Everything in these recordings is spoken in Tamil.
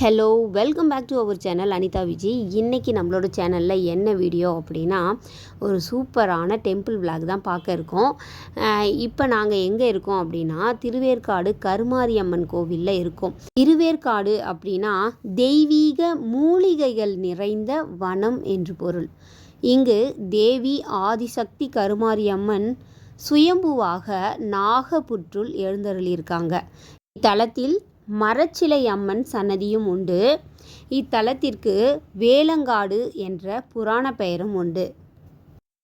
Hello welcome back to our channel Anitha Vijay இன்றைக்கி நம்மளோட சேனலில் என்ன வீடியோ அப்படின்னா ஒரு சூப்பரான டெம்பிள் விளாக் தான் பார்க்க இருக்கோம். இப்போ நாங்கள் எங்கே இருக்கோம் அப்படின்னா திருவேற்காடு கருமாரியம்மன் கோவிலில் இருக்கோம். திருவேற்காடு அப்படின்னா தெய்வீக மூலிகைகள் நிறைந்த வனம் என்று பொருள். இங்கு தேவி ஆதிசக்தி கருமாரியம்மன் சுயம்புவாக நாகப்புற்றுள் எழுந்தருளியிருக்காங்க. இத்தலத்தில் மரச்சிலை அம்மன் சன்னதியும் உண்டு. இத்தலத்திற்கு வேலங்காடு என்ற புராண பெயரும் உண்டு.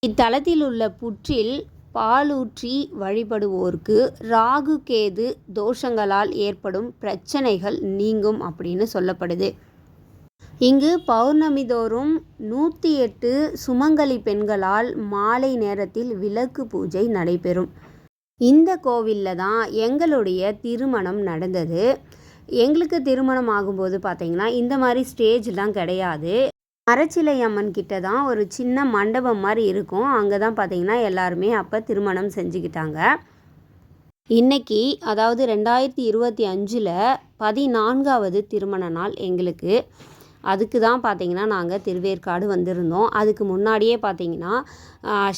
இத்தலத்தில் உள்ள புற்றில் பாலூற்றி வழிபடுவோருக்கு ராகு கேது தோஷங்களால் ஏற்படும் பிரச்சனைகள் நீங்கும் அப்படின்னு சொல்லப்படுது. இங்கு பௌர்ணமி தோறும் நூற்றி எட்டு சுமங்கலி பெண்களால் மாலை நேரத்தில் விளக்கு பூஜை நடைபெறும். இந்த கோவிலில் தான் எங்களுடைய திருமணம் நடந்தது. எங்களுக்கு திருமணம் ஆகும்போது பார்த்திங்கன்னா இந்த மாதிரி ஸ்டேஜ்லாம் கிடையாது. மரச்சிலை அம்மன் கிட்ட தான் ஒரு சின்ன மண்டபம் மாதிரி இருக்கும். அங்கே தான் பார்த்திங்கன்னா எல்லாருமே அப்போ திருமணம் செஞ்சுக்கிட்டாங்க. இன்னைக்கு அதாவது ரெண்டாயிரத்தி இருபத்தி அஞ்சில் பதினான்காவது திருமண நாள் எங்களுக்கு. அதுக்கு தான் பார்த்திங்கன்னா நாங்கள் திருவேற்காடு வந்திருந்தோம். அதுக்கு முன்னாடியே பார்த்திங்கன்னா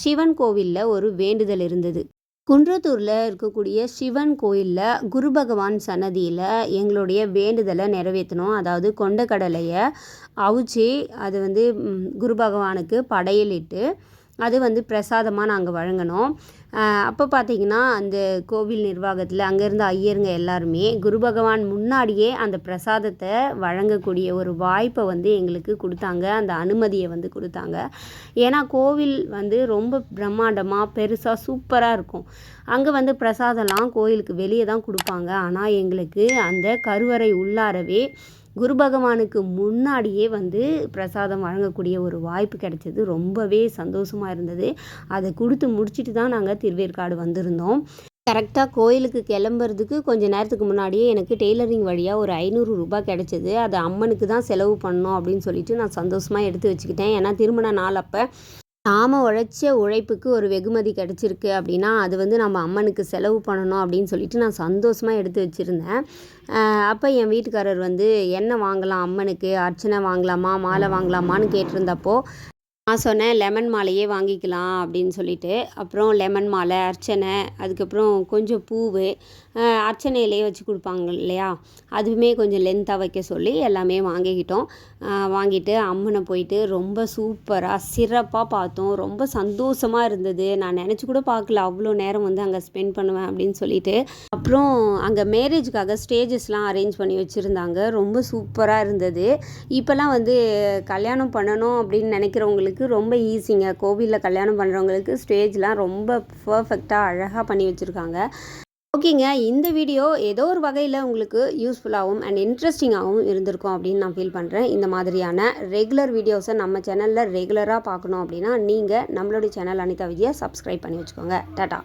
சிவன் கோவிலில் ஒரு வேண்டுதல் இருந்தது. குன்றத்தூரில் இருக்கக்கூடிய சிவன் கோயிலில் குரு பகவான் சன்னதியில் எங்களுடைய வேண்டுதலை நிறைவேற்றணும் அதாவது கொண்டக்கடலையை அவிச்சு அது வந்து குரு பகவானுக்கு படையலிட்டு அது வந்து பிரசாதமாக நாங்கள் வழங்கினோம் அப்போ பார்த்தீங்கன்னா அந்த கோவில் நிர்வாகத்தில் அங்கேருந்து ஐயருங்க எல்லாருமே குரு பகவான் முன்னாடியே அந்த பிரசாதத்தை வழங்கக்கூடிய ஒரு வாய்ப்பை வந்து எங்களுக்கு கொடுத்தாங்க. அந்த அனுமதியை வந்து கொடுத்தாங்க. ஏன்னா கோவில் வந்து ரொம்ப பிரம்மாண்டமாக பெருசாக சூப்பராக இருக்கும். அங்கே வந்து பிரசாதம்லாம் கோயிலுக்கு வெளியே தான் கொடுப்பாங்க. ஆனால் எங்களுக்கு அந்த கருவறை உள்ளாரவே குரு பகவானுக்கு முன்னாடியே வந்து பிரசாதம் வழங்கக்கூடிய ஒரு வாய்ப்பு கிடைச்சது. ரொம்பவே சந்தோஷமாக இருந்தது. அதை கொடுத்து முடிச்சுட்டு தான் நாங்கள் திருவேற்காடு வந்திருந்தோம். கரெக்டாக கோயிலுக்கு கிளம்புறதுக்கு கொஞ்சம் நேரத்துக்கு முன்னாடியே எனக்கு டெய்லரிங் வழியாக ஒரு ஐநூறு ரூபாய் கிடச்சிது. அதை அம்மனுக்கு தான் செலவு பண்ணோம் அப்படின்னு சொல்லிட்டு நான் சந்தோஷமாக எடுத்து வச்சுக்கிட்டேன். ஏன்னா திருமண நாள் அப்போ நாம் உழைச்ச உழைப்புக்கு ஒரு வெகுமதி கிடச்சிருக்கு அப்படின்னா அது வந்து நம்ம அம்மனுக்கு செலவு பண்ணணும் அப்படின்னு சொல்லிட்டு நான் சந்தோஷமாக எடுத்து வச்சுருந்தேன். அப்போ என் வீட்டுக்காரர் வந்து என்ன வாங்கலாம் அம்மனுக்கு? அர்ச்சனை வாங்கலாமா? மாலை வாங்கலாமான்னு கேட்டிருந்தப்போ நான் சொன்னேன் லெமன் மாலையே வாங்கிக்கலாம் அப்படின்னு சொல்லிட்டு. அப்புறம் லெமன் மாலை அர்ச்சனை அதுக்கப்புறம் கொஞ்சம் பூவு அர்ச்சனையிலேயே வச்சு கொடுப்பாங்க இல்லையா? அதுவுமே கொஞ்சம் லென்த்தாக வைக்க சொல்லி எல்லாமே வாங்கிக்கிட்டோம். வாங்கிட்டு அம்மனை போயிட்டு ரொம்ப சூப்பராக சிறப்பாக பார்த்தோம். ரொம்ப சந்தோஷமாக இருந்தது. நான் நினச்சி கூட பார்க்கல அவ்வளோ நேரம் வந்து அங்கே ஸ்பெண்ட் பண்ணுவேன் அப்படின்னு சொல்லிட்டு. அப்புறம் அங்கே மேரேஜுக்காக ஸ்டேஜஸ்லாம் அரேஞ்ச் பண்ணி வச்சுருந்தாங்க. ரொம்ப சூப்பராக இருந்தது. இப்போல்லாம் வந்து கல்யாணம் பண்ணணும் அப்படின்னு நினைக்கிறவங்களுக்கு பண்ணுறதுக்கு ரொம்ப ஈஸிங்க. கோவிலில் கல்யாணம் பண்ணுறவங்களுக்கு ஸ்டேஜ்லாம் ரொம்ப பர்ஃபெக்டாக அழகாக பண்ணி வச்சுருக்காங்க. ஓகேங்க. இந்த வீடியோ ஏதோ ஒரு வகையில் உங்களுக்கு யூஸ்ஃபுல்லாகவும் அண்ட் இன்ட்ரெஸ்டிங்காகவும் இருந்திருக்கும் அப்படின்னு நான் ஃபீல் பண்ணுறேன் இந்த மாதிரியான ரெகுலர் வீடியோஸை நம்ம சேனலில் ரெகுலராக பார்க்கணும் அப்படின்னா நீங்கள் நம்மளுடைய சேனல் அனிதா விஜயை சப்ஸ்கிரைப் பண்ணி வச்சுக்கோங்க. டாட்டா.